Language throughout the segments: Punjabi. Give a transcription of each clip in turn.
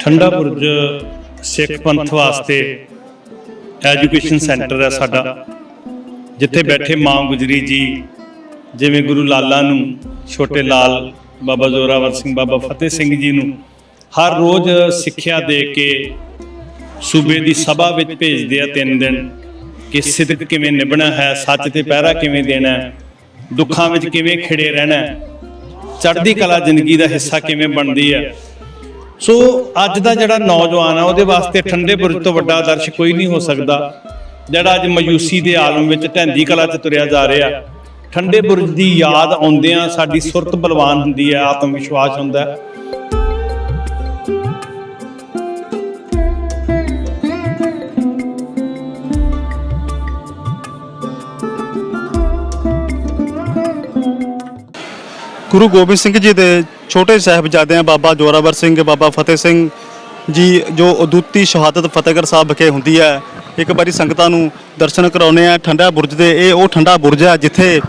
ਠੰਡਾ ਬੁਰਜ ਸਿੱਖ ਪੰਥ ਵਾਸਤੇ ਐਜੂਕੇਸ਼ਨ ਸੈਂਟਰ ਹੈ ਸਾਡਾ, ਜਿੱਥੇ ਬੈਠੇ ਮਾਂ ਗੁਜਰੀ ਜੀ, ਜਿਵੇਂ ਗੁਰੂ ਲਾਲਾ ਨੂੰ, ਛੋਟੇ ਲਾਲ ਬਾਬਾ ਜ਼ੋਰਾਵਰ ਸਿੰਘ, ਬਾਬਾ ਫਤਿਹ ਸਿੰਘ ਜੀ ਨੂੰ ਹਰ ਰੋਜ਼ ਸਿੱਖਿਆ ਦੇ ਕੇ ਸੂਬੇ ਦੀ ਸਭਾ ਵਿੱਚ ਭੇਜਦੇ ਆ ਤਿੰਨ ਦਿਨ ਕਿ ਸਿੱਧਕ ਕਿਵੇਂ ਨਿਭਣਾ ਹੈ, ਸੱਚ ਤੇ ਪਹਿਰਾ ਕਿਵੇਂ ਦੇਣਾ ਹੈ, ਦੁੱਖਾਂ ਵਿੱਚ ਕਿਵੇਂ ਖਿੜੇ ਰਹਿਣਾ ਹੈ। ਚੜ੍ਹਦੀ ਕਲਾ ਜ਼ਿੰਦਗੀ ਦਾ ਹਿੱਸਾ ਕਿਵੇਂ ਬਣਦੀ ਹੈ? ਸੋ ਅੱਜ ਦਾ ਜਿਹੜਾ ਨੌਜਵਾਨ ਆ, ਉਹਦੇ ਵਾਸਤੇ ਠੰਡੇ ਬੁਰਜ ਤੋਂ ਵੱਡਾ ਆਦਰਸ਼ ਕੋਈ ਨਹੀਂ ਹੋ ਸਕਦਾ। ਜਿਹੜਾ ਅੱਜ ਮਯੂਸੀ ਦੇ ਆਲਮ ਵਿੱਚ ਢੈਂਦੀ ਕਲਾ 'ਚ ਤੁਰਿਆ ਜਾ ਰਿਹਾ। ਠੰਡੇ ਬੁਰਜ ਦੀ ਯਾਦ ਆਉਂਦਿਆਂ ਸਾਡੀ ਸੁਰਤ ਬਲਵਾਨ ਹੁੰਦੀ ਹੈ ਆਤਮ ਵਿਸ਼ਵਾਸ ਹੁੰਦਾ ਹੈ। ਗੁਰੂ ਗੋਬਿੰਦ ਸਿੰਘ ਜੀ ਦੇ ਛੋਟੇ ਸਾਹਿਬਜ਼ਾਦਿਆਂ ਬਾਬਾ ਜੋਰਾਵਰ ਸਿੰਘ, ਬਾਬਾ ਫਤਿਹ ਸਿੰਘ ਜੀ, ਜੋ ਅਦੁੱਤੀ ਸ਼ਹਾਦਤ ਫਤਿਹਗੜ੍ਹ ਸਾਹਿਬ ਵਿਖੇ ਹੁੰਦੀ ਹੈ, ਇੱਕ ਵਾਰੀ ਸੰਗਤਾਂ ਨੂੰ ਦਰਸ਼ਨ ਕਰਾਉਨੇ ਆ ਠੰਡਾ ਬੁਰਜ ਦੇ, ਇਹ ਉਹ ਠੰਡਾ ਬੁਰਜ ਹੈ ਜਿੱਥੇ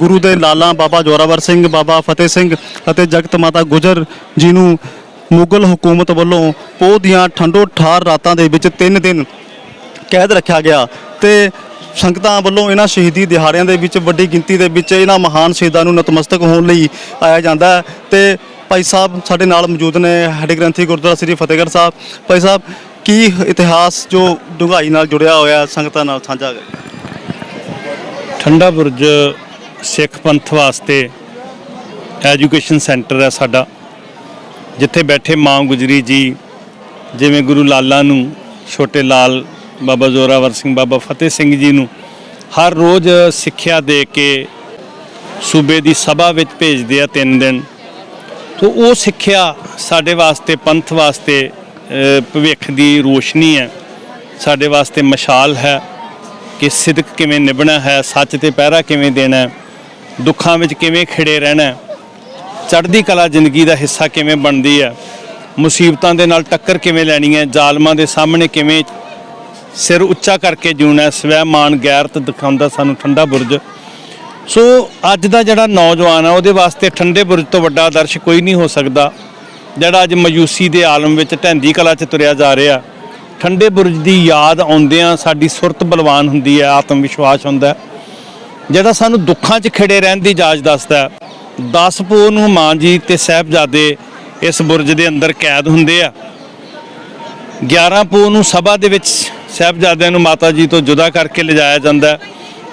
ਗੁਰੂ ਦੇ ਲਾਲਾਂ ਬਾਬਾ ਜੋਰਾਵਰ ਸਿੰਘ, ਬਾਬਾ ਫਤਿਹ ਸਿੰਘ ਅਤੇ ਜਗਤ ਮਾਤਾ ਗੁਜਰ ਜੀ ਨੂੰ ਮੁਗਲ ਹਕੂਮਤ ਵੱਲੋਂ ਪੋਹ ਦੀਆਂ ਠੰਡੋ ਠਾਰ ਰਾਤਾਂ ਦੇ ਵਿੱਚ 3 ਦਿਨ ਕੈਦ ਰੱਖਿਆ ਗਿਆ ਤੇ ਸੰਗਤਾਂ ਵੱਲੋਂ ਇਹਨਾਂ ਸ਼ਹੀਦੀ ਦਿਹਾੜਿਆਂ ਦੇ ਵਿੱਚ ਵੱਡੀ ਗਿਣਤੀ ਦੇ ਵਿੱਚ ਇਹਨਾਂ ਮਹਾਨ ਸ਼ਹੀਦਾਂ ਨੂੰ ਨਤਮਸਤਕ ਹੋਣ ਲਈ ਆਇਆ ਜਾਂਦਾ ਹੈ। ਤੇ ਭਾਈ ਸਾਹਿਬ ਸਾਡੇ ਨਾਲ ਮੌਜੂਦ ਨੇ ਹੈਡ ਗ੍ਰੰਥੀ ਗੁਰਦੁਆਰਾ ਸ੍ਰੀ ਫਤਿਹਗੜ੍ਹ ਸਾਹਿਬ। ਭਾਈ ਸਾਹਿਬ, ਕੀ ਇਤਿਹਾਸ ਜੋ ਡੂੰਘਾਈ ਨਾਲ ਜੁੜਿਆ ਹੋਇਆ ਸੰਗਤਾਂ ਨਾਲ ਸਾਂਝਾ ਹੈ ਠੰਡਾ ਬੁਰਜ ਸਿੱਖ ਪੰਥ ਵਾਸਤੇ ਐਜੂਕੇਸ਼ਨ ਸੈਂਟਰ ਹੈ ਸਾਡਾ। ਜਿੱਥੇ ਬੈਠੇ ਮਾਂ ਗੁਜਰੀ ਜੀ, ਜਿਵੇਂ ਗੁਰੂ ਲਾਲਾ ਨੂੰ, ਛੋਟੇ ਲਾਲ ਬਾਬਾ ਜ਼ੋਰਾਵਰ ਸਿੰਘ, ਬਾਬਾ ਫਤਿਹ ਸਿੰਘ ਜੀ ਨੂੰ ਹਰ ਰੋਜ਼ ਸਿੱਖਿਆ ਦੇ ਕੇ ਸੂਬੇ ਦੀ ਸਭਾ ਵਿੱਚ ਭੇਜਦੇ ਆ ਤਿੰਨ ਦਿਨ। ਤੋ ਉਹ ਸਿੱਖਿਆ ਸਾਡੇ ਵਾਸਤੇ ਪੰਥ ਵਾਸਤੇ ਭਵਿੱਖ ਦੀ ਰੋਸ਼ਨੀ ਹੈ। ਸਾਡੇ ਵਾਸਤੇ ਮਸ਼ਾਲ ਹੈ ਕਿ ਸਿਦਕ ਕਿਵੇਂ ਨਿਭਣਾ ਹੈ, ਸੱਚ ਤੇ ਪਹਿਰਾ ਕਿਵੇਂ ਦੇਣਾ ਦੁੱਖਾਂ ਵਿੱਚ ਕਿਵੇਂ ਖਿੜੇ ਰਹਿਣਾ ਚੜ੍ਹਦੀ ਕਲਾ ਜ਼ਿੰਦਗੀ ਦਾ ਹਿੱਸਾ ਕਿਵੇਂ ਬਣਦੀ ਹੈ, ਮੁਸੀਬਤਾਂ ਦੇ ਨਾਲ ਟੱਕਰ ਕਿਵੇਂ ਲੈਣੀ ਹੈ, ਜ਼ਾਲਮਾਂ ਦੇ ਸਾਹਮਣੇ ਕਿਵੇਂ ਸਿਰ ਉੱਚਾ ਕਰਕੇ ਜਿਉਣਾ ਸਵੈ ਮਾਨ ਗੈਰਤ ਦਿਖਾਉਂਦਾ ਸਾਨੂੰ ਠੰਡਾ ਬੁਰਜ। ਸੋ ਅੱਜ ਦਾ ਜਿਹੜਾ ਨੌਜਵਾਨ ਆ, ਉਹਦੇ ਵਾਸਤੇ ਠੰਡੇ ਬੁਰਜ ਤੋਂ ਵੱਡਾ ਆਦਰਸ਼ ਕੋਈ ਨਹੀਂ ਹੋ ਸਕਦਾ, ਜਿਹੜਾ ਅੱਜ ਮਯੂਸੀ ਦੇ ਆਲਮ ਵਿੱਚ ਢੈਂਦੀ ਕਲਾ 'ਚ ਤੁਰਿਆ ਜਾ ਰਿਹਾ। ਠੰਡੇ ਬੁਰਜ ਦੀ ਯਾਦ ਆਉਂਦਿਆਂ ਸਾਡੀ ਸੁਰਤ ਬਲਵਾਨ ਹੁੰਦੀ ਹੈ, ਆਤਮ ਵਿਸ਼ਵਾਸ ਹੁੰਦਾ ਜਿਹੜਾ ਸਾਨੂੰ ਦੁੱਖਾਂ 'ਚ ਖਿੜੇ ਰਹਿਣ ਦੀ ਇਜਾਜ਼ਤ ਦੱਸਦਾ ਹੈ। 10 ਪੋਹ ਨੂੰ ਮਾਂ ਜੀ ਤੇ ਸਾਹਿਬਜ਼ਾਦੇ ਇਸ ਬੁਰਜ ਦੇ ਅੰਦਰ ਕੈਦ ਹੁੰਦੇ ਆ। 11 ਪੋਹ ਨੂੰ ਸਭਾ ਦੇ ਵਿੱਚ ਸਾਹਿਬਜ਼ਾਦਿਆਂ ਨੂੰ ਮਾਤਾ ਜੀ ਤੋਂ ਜੁਦਾ ਕਰਕੇ ਲਿਜਾਇਆ ਜਾਂਦਾ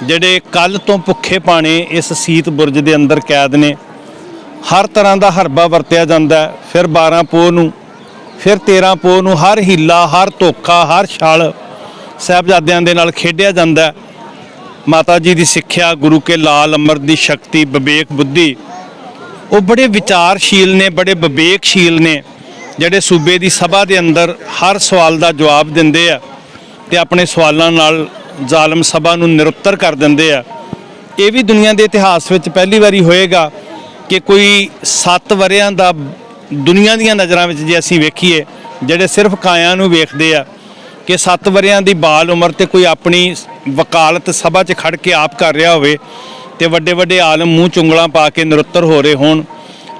ਜਿਹੜੇ ਕੱਲ ਤੋਂ ਭੁੱਖੇ ਪਾਣੇ ਇਸ ਸੀਤ ਬੁਰਜ ਦੇ ਅੰਦਰ ਕੈਦ ਨੇ। ਹਰ ਤਰ੍ਹਾਂ ਦਾ ਹਰਬਾ ਵਰਤਿਆ ਜਾਂਦਾ ਫਿਰ 12 ਪੋਹ ਨੂੰ, ਫਿਰ 13 ਪੋਹ ਨੂੰ ਹਰ ਹੀਲਾ, ਹਰ ਧੋਖਾ, ਹਰ ਛਲ ਸਾਹਿਬਜ਼ਾਦਿਆਂ ਦੇ ਨਾਲ ਖੇਡਿਆ ਜਾਂਦਾ ਮਾਤਾ ਜੀ ਦੀ ਸਿੱਖਿਆ, ਗੁਰੂ ਕੇ ਲਾਲ ਅਮਰ ਦੀ ਸ਼ਕਤੀ, ਵਿਵੇਕ ਬੁੱਧੀ, ਉਹ ਬੜੇ ਵਿਚਾਰਸ਼ੀਲ ਨੇ, ਬੜੇ ਵਿਵੇਕਸ਼ੀਲ ਨੇ, ਜਿਹੜੇ ਸੂਬੇ ਦੀ ਸਭਾ ਦੇ ਅੰਦਰ ਹਰ ਸਵਾਲ ਦਾ ਜਵਾਬ ਦਿੰਦੇ ਆ। ਤੇ ਆਪਣੇ ਸਵਾਲਾਂ ਨਾਲ ਜ਼ਾਲਮ ਸਭਾ ਨੂੰ ਨਿਰੁੱਤਰ ਕਰ ਦਿੰਦੇ ਆ। ਇਹ ਵੀ ਦੁਨੀਆ ਦੇ ਇਤਿਹਾਸ ਵਿੱਚ ਪਹਿਲੀ ਵਾਰੀ ਹੋਏਗਾ ਕਿ ਕੋਈ 7 ਵਰਿਆਂ ਦਾ ਦੁਨੀਆ ਦੀਆਂ ਨਜ਼ਰਾਂ ਵਿੱਚ ਜੇ ਅਸੀਂ ਵੇਖੀਏ, ਜਿਹੜੇ ਸਿਰਫ ਕਾਇਆਂ ਨੂੰ ਵੇਖਦੇ ਆ, ਕਿ 7 ਵਰਿਆਂ ਦੀ ਬਾਲ ਉਮਰ ਤੇ ਕੋਈ ਆਪਣੀ ਵਕਾਲਤ ਸਭਾ 'ਚ ਖੜ ਕੇ ਆਪ ਕਰ ਰਿਹਾ ਹੋਵੇ ਤੇ ਵੱਡੇ ਵੱਡੇ ਆਲਮ ਮੂੰਹ ਚੁੰਗਲਾਂ ਪਾ ਕੇ ਨਿਰੁੱਤਰ ਹੋ ਰਹੇ ਹੋਣ।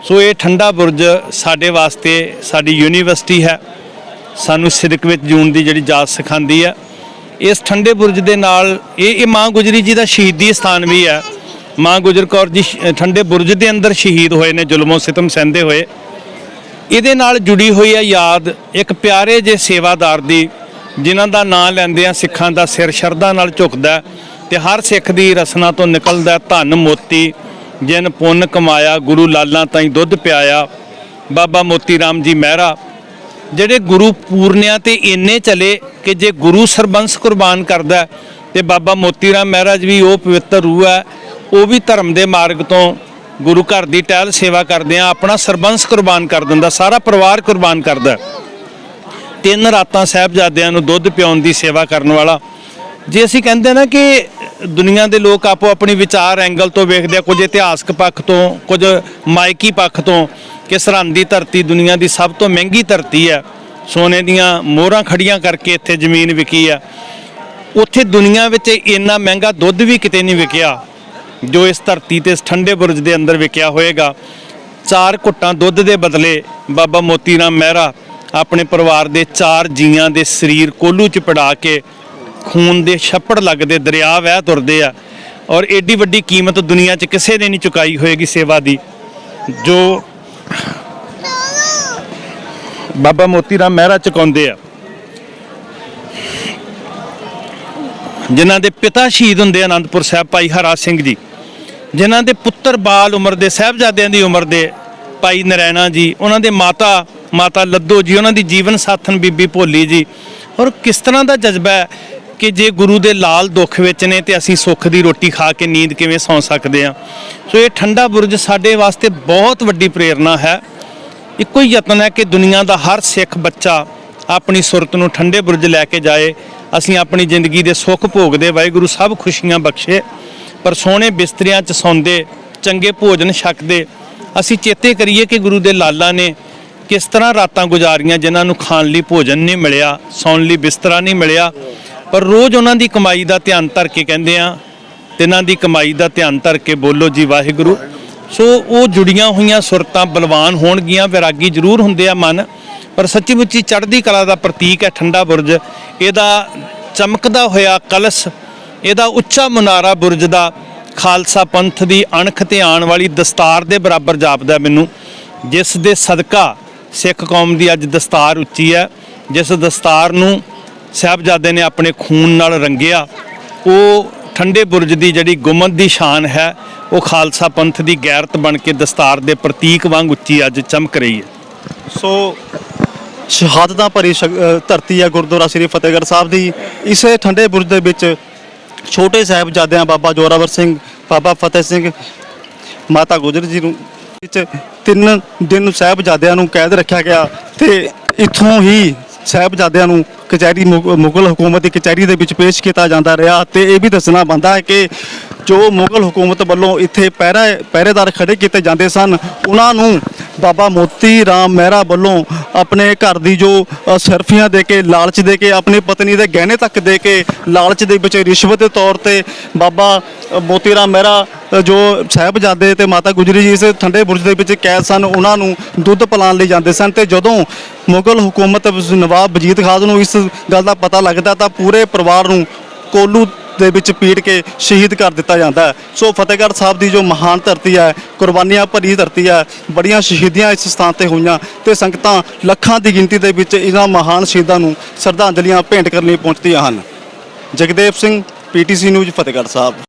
ਸੋ ਇਹ ਠੰਡਾ ਬੁਰਜ ਸਾਡੇ ਵਾਸਤੇ, ਸਾਡੀ ਯੂਨੀਵਰਸਿਟੀ ਹੈ। ਸਾਨੂੰ ਸਿਦਕ ਵਿੱਚ ਜੂਨ ਦੀ ਜਿਹੜੀ ਜਾਚ ਸਿਖਾਉਂਦੀ ਹੈ ਇਸ ਠੰਡੇ ਬੁਰਜ ਦੇ ਨਾਲ ਇਹ ਇਹ ਮਾਂ ਗੁਜਰੀ ਜੀ ਦਾ ਸ਼ਹੀਦੀ ਸਥਾਨ ਵੀ ਹੈ ਮਾਂ ਗੁਜਰ ਕੌਰ ਜੀ ਠੰਡੇ ਬੁਰਜ ਦੇ ਅੰਦਰ ਸ਼ਹੀਦ ਹੋਏ ਨੇ, ਜ਼ੁਲਮੋਂ ਸਿਤਮ ਸਹਿੰਦੇ ਹੋਏ। ਇਹਦੇ ਨਾਲ ਜੁੜੀ ਹੋਈ ਹੈ ਯਾਦ, ਇੱਕ ਪਿਆਰੇ ਜੇ ਸੇਵਾਦਾਰ ਦੀ, ਜਿਨ੍ਹਾਂ ਦਾ ਨਾਂ ਲੈਂਦਿਆਂ ਸਿੱਖਾਂ ਦਾ ਸਿਰ ਸ਼ਰਧਾ ਨਾਲ ਝੁਕਦਾ ਹੈ ਤੇ ਹਰ ਸਿੱਖ ਦੀ ਰਸਨਾ ਤੋਂ ਨਿਕਲਦਾ ਹੈ ਧਨ ਮੋਤੀ, ਜਿਨ ਪੁੰਨ ਕਮਾਇਆ, ਗੁਰੂ ਲਾਲਾਂ ਤਾਈਂ ਦੁੱਧ ਪਿਆਇਆ। ਬਾਬਾ ਮੋਤੀ ਰਾਮ ਜੀ ਮਹਿਰਾ ਜਿਹੜੇ ਗੁਰੂ ਪੂਰਨਿਆਂ ਤੇ ਇੰਨੇ ਚਲੇ ਕਿ ਜੇ ਗੁਰੂ ਸਰਬੰਸ ਕੁਰਬਾਨ ਕਰਦਾ ਹੈ, ਤੇ ਬਾਬਾ ਮੋਤੀ ਰਾਮ ਮਹਾਰਾਜ ਵੀ ਉਹ ਪਵਿੱਤਰ ਰੂਹ ਹੈ ਉਹ ਵੀ ਧਰਮ ਦੇ ਮਾਰਗ ਤੋਂ ਗੁਰੂ ਘਰ ਦੀ ਟਹਿਲ ਸੇਵਾ ਕਰਦੇ ਆ ਆਪਣਾ ਸਰਬੰਸ ਕੁਰਬਾਨ ਕਰ ਦਿੰਦਾ ਸਾਰਾ ਪਰਿਵਾਰ ਕੁਰਬਾਨ ਕਰਦਾ ਤਿੰਨ ਰਾਤਾਂ ਸਾਹਿਬਜ਼ਾਦਿਆਂ ਨੂੰ ਦੁੱਧ ਪਿਆਉਣ ਦੀ ਸੇਵਾ ਕਰਨ ਵਾਲਾ ਜੇ ਅਸੀਂ ਕਹਿੰਦੇ ਨਾ ਕਿ ਦੁਨੀਆ ਦੇ ਲੋਕ ਆਪੋ ਆਪਣੀ ਵਿਚਾਰ ਐਂਗਲ ਤੋਂ ਵੇਖਦੇ ਆ, ਕੁਝ ਇਤਿਹਾਸਕ ਪੱਖ ਤੋਂ, ਕੁਝ ਮਾਇਕੀ ਪੱਖ ਤੋਂ ਕਿ ਸਰਹੰਦੀ ਧਰਤੀ ਦੁਨੀਆ ਦੀ ਸਭ ਤੋਂ ਮਹਿੰਗੀ ਧਰਤੀ ਹੈ, ਸੋਨੇ ਦੀਆਂ ਮੋਹਰਾਂ ਖੜੀਆਂ ਕਰਕੇ ਇੱਥੇ ਜ਼ਮੀਨ ਵਿਕੀ ਆ ਉੱਥੇ ਦੁਨੀਆ ਵਿੱਚ ਇੰਨਾ ਮਹਿੰਗਾ ਦੁੱਧ ਵੀ ਕਿਤੇ ਨਹੀਂ ਵਿਕਿਆ, ਜੋ ਇਸ ਧਰਤੀ ਤੇ, ਇਸ ਠੰਡੇ ਬੁਰਜ ਦੇ ਅੰਦਰ ਵਿਕਿਆ ਹੋਏਗਾ। ਚਾਰ ਘੁੱਟਾਂ ਦੁੱਧ ਦੇ ਬਦਲੇ ਬਾਬਾ ਮੋਤੀ ਰਾਮ ਮਹਿਰਾ ਆਪਣੇ ਪਰਿਵਾਰ ਦੇ ਚਾਰ ਜੀਆਂ ਦੇ ਸਰੀਰ ਕੋਲੂ ਚ ਪੜਾ ਕੇ ਖੂਨ ਦੇ ਛੱਪੜ ਲੱਗਦੇ, ਦਰਿਆ ਵਹਿ ਤੁਰਦੇ ਆ ਔਰ ਏਡੀ ਵੱਡੀ ਕੀਮਤ ਦੁਨੀਆ 'ਚ ਕਿਸੇ ਨੇ ਨਹੀਂ ਚੁਕਾਈ ਹੋਏਗੀ ਸੇਵਾ ਦੀ, ਜੋ ਬਾਬਾ ਮੋਤੀ ਰਾਮ ਮਹਿਰਾ ਚੁਕਾਉਂਦੇ ਆ। ਜਿਨ੍ਹਾਂ ਦੇ ਪਿਤਾ ਸ਼ਹੀਦ ਹੁੰਦੇ ਆ ਆਨੰਦਪੁਰ ਸਾਹਿਬ ਭਾਈ ਹਰਾ ਸਿੰਘ ਜੀ, ਜਿਨ੍ਹਾਂ ਦੇ ਪੁੱਤਰ ਬਾਲ ਉਮਰ ਦੇ ਸਾਹਿਬਜ਼ਾਦਿਆਂ ਦੀ ਉਮਰ ਦੇ ਭਾਈ ਨਰੈਣਾ ਜੀ, ਉਹਨਾਂ ਦੇ ਮਾਤਾ ਮਾਤਾ ਲੱਦੋ ਜੀ, ਉਹਨਾਂ ਦੀ ਜੀਵਨ ਸਾਥਣ ਬੀਬੀ ਭੋਲੀ ਜੀ ਔਰ ਕਿਸ ਤਰ੍ਹਾਂ ਦਾ ਜਜ਼ਬਾ ਹੈ ਕਿ ਜੇ ਗੁਰੂ ਦੇ ਲਾਲ ਦੁੱਖ ਵਿੱਚ ਨੇ ਤੇ ਅਸੀਂ ਸੁੱਖ ਦੀ ਰੋਟੀ ਖਾ ਕੇ ਨੀਂਦ ਕਿਵੇਂ ਸੌਂ ਸਕਦੇ ਹਾਂ? ਸੋ ਇਹ ਠੰਡਾ ਬੁਰਜ ਸਾਡੇ ਵਾਸਤੇ ਬਹੁਤ ਵੱਡੀ ਪ੍ਰੇਰਣਾ ਹੈ। ਇੱਕੋ ਹੀ ਯਤਨ ਹੈ ਕਿ ਦੁਨੀਆ ਦਾ ਹਰ ਸਿੱਖ ਬੱਚਾ ਆਪਣੀ ਸੁਰਤ ਨੂੰ ਠੰਡੇ ਬੁਰਜ ਲੈ ਕੇ ਜਾਏ। ਅਸੀਂ ਆਪਣੀ ਜ਼ਿੰਦਗੀ ਦੇ ਸੁੱਖ ਭੋਗਦੇ, ਵਾਹਿਗੁਰੂ ਸਭ ਖੁਸ਼ੀਆਂ ਬਖਸ਼ੇ। ਪਰ ਸੋਹਣੇ ਬਿਸਤਰਿਆਂ 'ਚ ਸੌਂਦੇ, ਚੰਗੇ ਭੋਜਨ ਛਕਦੇ, ਅਸੀਂ ਚੇਤੇ ਕਰੀਏ ਕਿ ਗੁਰੂ ਦੇ ਲਾਲਾ ਨੇ ਕਿਸ ਤਰ੍ਹਾਂ ਰਾਤਾਂ ਗੁਜ਼ਾਰੀਆਂ, ਜਿਨ੍ਹਾਂ ਨੂੰ ਖਾਣ ਲਈ ਭੋਜਨ ਨਹੀਂ ਮਿਲਿਆ, ਸੌਣ ਲਈ ਬਿਸਤਰਾ ਨਹੀਂ ਮਿਲਿਆ। ਪਰ ਰੋਜ਼ ਉਹਨਾਂ ਦੀ ਕਮਾਈ ਦਾ ਧਿਆਨ ਧਰ ਕੇ ਕਹਿੰਦੇ ਆ ਤਿੰਨਾਂ ਦੀ ਕਮਾਈ ਦਾ ਧਿਆਨ ਧਰ ਕੇ ਬੋਲੋ ਜੀ ਵਾਹਿਗੁਰੂ। ਸੋ ਉਹ ਜੁੜੀਆਂ ਹੋਈਆਂ ਸੁਰਤਾਂ ਬਲਵਾਨ ਹੋਣਗੀਆਂ, ਵਿਰਾਗੀ ਜ਼ਰੂਰ ਹੁੰਦੇ ਆ ਮਨ, ਪਰ ਸੱਚੀ ਮੁੱਚੀ ਚੜ੍ਹਦੀ ਕਲਾ ਦਾ ਪ੍ਰਤੀਕ ਹੈ ਠੰਡਾ ਬੁਰਜ। ਇਹਦਾ ਚਮਕਦਾ ਹੋਇਆ ਕਲਸ਼, ਇਹਦਾ ਉੱਚਾ ਮਨਾਰਾ ਬੁਰਜ ਦਾ ਖਾਲਸਾ ਪੰਥ ਦੀ ਅਣਖ ਤੇ ਆਉਣ ਵਾਲੀ ਦਸਤਾਰ ਦੇ ਬਰਾਬਰ ਜਾਪਦਾ ਮੈਨੂੰ। ਜਿਸ ਦੇ ਸਦਕਾ ਸਿੱਖ ਕੌਮ ਦੀ ਅੱਜ ਦਸਤਾਰ ਉੱਚੀ ਹੈ, ਜਿਸ ਦਸਤਾਰ ਨੂੰ ਸਾਹਿਬਜ਼ਾਦੇ ਨੇ ਆਪਣੇ ਖੂਨ ਨਾਲ ਰੰਗਿਆ। ਉਹ ਠੰਡੇ ਬੁਰਜ ਦੀ ਜਿਹੜੀ ਗੁੰਮਤ ਦੀ ਸ਼ਾਨ ਹੈ, ਉਹ ਖਾਲਸਾ ਪੰਥ ਦੀ ਗੈਰਤ ਬਣ ਕੇ ਦਸਤਾਰ ਦੇ ਪ੍ਰਤੀਕ ਵਾਂਗ ਉੱਚੀ ਅੱਜ ਚਮਕ ਰਹੀ ਹੈ। ਸੋ, ਸ਼ਹਾਦਤਾਂ ਭਰੀ ਸ਼ਕ- ਧਰਤੀ ਹੈ ਗੁਰਦੁਆਰਾ ਸ੍ਰੀ ਫਤਿਹਗੜ੍ਹ ਸਾਹਿਬ ਦੀ। ਇਸੇ ਠੰਡੇ ਬੁਰਜ ਦੇ ਵਿੱਚ ਛੋਟੇ ਸਾਹਿਬਜ਼ਾਦਿਆਂ ਬਾਬਾ ਜੋਰਾਵਰ ਸਿੰਘ, ਬਾਬਾ ਫਤਿਹ ਸਿੰਘ, ਮਾਤਾ ਗੁਜਰ ਜੀ ਨੂੰ ਵਿੱਚ ਤਿੰਨ ਦਿਨ ਸਾਹਿਬਜ਼ਾਦਿਆਂ ਨੂੰ ਕੈਦ ਰੱਖਿਆ ਗਿਆ ਤੇ ਇੱਥੋਂ ਹੀ ਸਾਹਿਬਜ਼ਾਦਿਆਂ ਨੂੰ ਕਚਹਿਰੀ ਮੁਗ- ਮੁਗਲ ਹਕੂਮਤ ਦੀ ਕਚਹਿਰੀ ਦੇ ਵਿੱਚ ਪੇਸ਼ ਕੀਤਾ ਜਾਂਦਾ ਰਿਹਾ ਤੇ ਇਹ ਵੀ ਦੱਸਣਾ ਬੰਦਾ ਹੈ ਕਿ ਜੋ ਮੁਗਲ ਹਕੂਮਤ ਵੱਲੋਂ ਇੱਥੇ ਪਹਿਰਾ ਪਹਿਰੇਦਾਰ ਖੜੇ ਕੀਤੇ ਜਾਂਦੇ ਸਨ ਉਹਨਾਂ ਨੂੰ ਬਾਬਾ ਮੋਤੀ ਰਾਮ ਮਹਿਰਾ ਵੱਲੋਂ ਆਪਣੇ ਘਰ ਦੀ ਜੋ ਅ, ਸਰਫੀਆਂ ਦੇ ਕੇ ਲਾਲਚ ਦੇ ਕੇ ਆਪਣੀ ਪਤਨੀ ਦੇ ਗਹਿਣੇ ਤੱਕ ਦੇ ਕੇ ਲਾਲਚ ਦੇ ਵਿੱਚ ਰਿਸ਼ਵਤ ਦੇ ਤੌਰ ਤੇ ਬਾਬਾ ਅ, ਮੋਤੀ ਰਾਮ ਮਹਿਰਾ ਜੋ ਸਾਹਿਬਜ਼ਾਦੇ ਤੇ ਮਾਤਾ ਗੁਜਰੀ ਜੀ ਇਸ ਠੰਡੇ ਬੁਰਜ ਦੇ ਵਿੱਚ ਕੈਦ ਸਨ, ਉਹਨਾਂ ਨੂੰ ਦੁੱਧ ਪਿਲਾਉਣ ਲਈ ਜਾਂਦੇ ਸਨ ਤੇ ਜਦੋਂ ਮੁਗਲ ਹਕੂਮਤ ਨਵਾਬ ਵਜੀਦ ਖਾਨ ਨੂੰ ਇਸ ਗੱਲ ਦਾ ਪਤਾ ਲੱਗਦਾ ਤਾਂ ਪੂਰੇ ਪਰਿਵਾਰ ਨੂੰ ਕੋਲੂ ਦੇ ਵਿੱਚ ਪੀਟ ਕੇ ਸ਼ਹੀਦ ਕਰ ਦਿੱਤਾ ਜਾਂਦਾ ਸੋ ਫਤਿਹਗੜ੍ਹ ਸਾਹਿਬ ਦੀ ਜੋ ਮਹਾਨ ਧਰਤੀ ਹੈ, ਕੁਰਬਾਨੀਆਂ ਭਰੀ ਧਰਤੀ ਹੈ, ਬੜੀਆਂ ਸ਼ਹੀਦੀਆਂ ਇਸ ਸਥਾਨ ਤੇ ਹੋਈਆਂ ਤੇ ਸੰਗਤਾਂ ਲੱਖਾਂ ਦੀ ਗਿਣਤੀ ਦੇ ਵਿੱਚ ਇਹਨਾਂ ਮਹਾਨ ਸ਼ਹੀਦਾਂ ਨੂੰ ਸ਼ਰਧਾਂਜਲੀਆਂ ਭੇਂਟ ਕਰਨ ਲਈ ਪਹੁੰਚਦੀਆਂ ਹਨ। Jagdev Singh, PTC news, Fatehgarh Sahib.